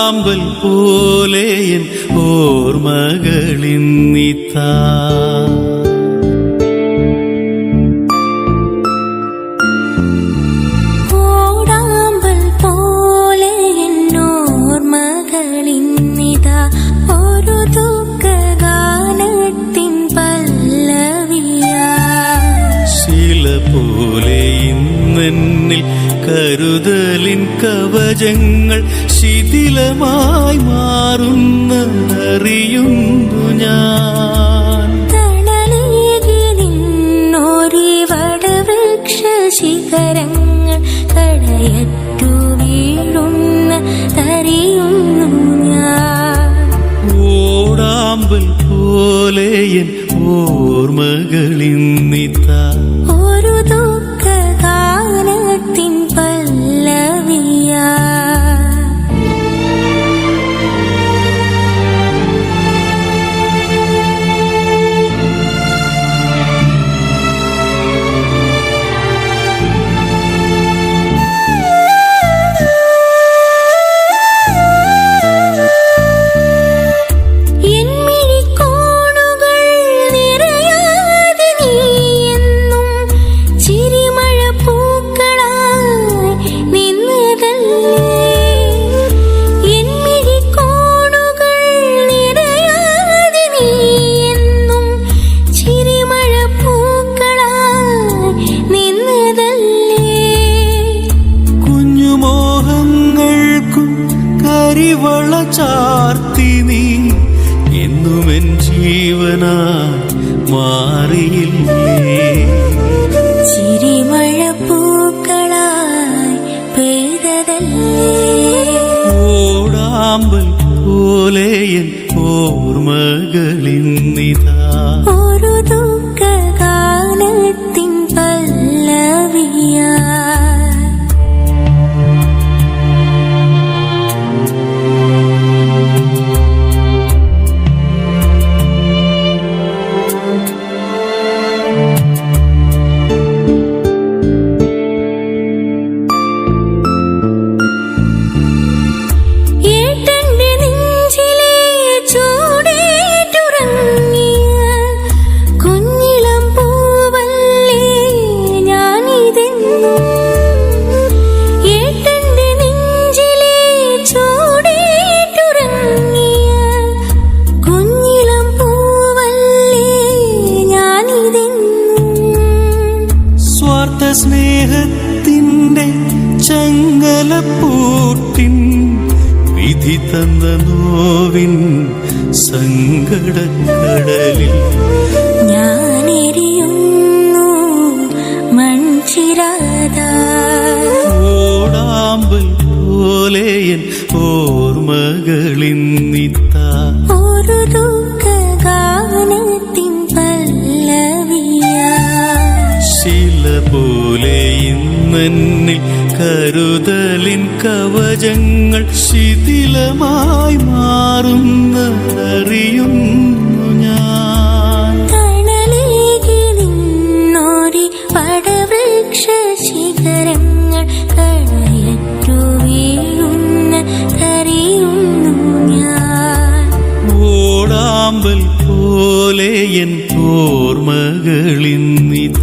പാമ്പൽ പോലെയൻ ഓർമ്മകളിന്നിത്താ കരുതലിൻ കവചങ്ങൾ ശിഥിലമായി മാറുന്നറിയുന്നു ഞാൻ. ശിഖരങ്ങൾ കടയറ്റു ചാർത്തി നീ. എന്നും എൻ ജീവന മാറിയില്ലേ? ചിരിമഴ പൂക്കളായി പെയ്തതല്ലേ? ഓടാമ്പൽ പോലെ എൻ ഓർമ്മകളിന്നിതാ. സ്നേഹത്തിന്റെ ചങ്ങലപ്പൂട്ടിൻ വിധി തന്ന നോവിൻ സങ്കടക്കടലിൽ ഓർമ്മകളിന്നിത്താ ഒരു ദുഃഖഗാനത്തിൻ പല്ലവിയ. ശില പോലെ ഇന്നെന്നിൽ കരുതലിൻ കവചങ്ങൾ ശിഥിലമായി മാറുന്നറിയുന്നു ഞാൻ. തണലേകി നിന്നോരി ശിഖരങ്ങൾ എൻ ഓർമ്മകളിന്നിതാ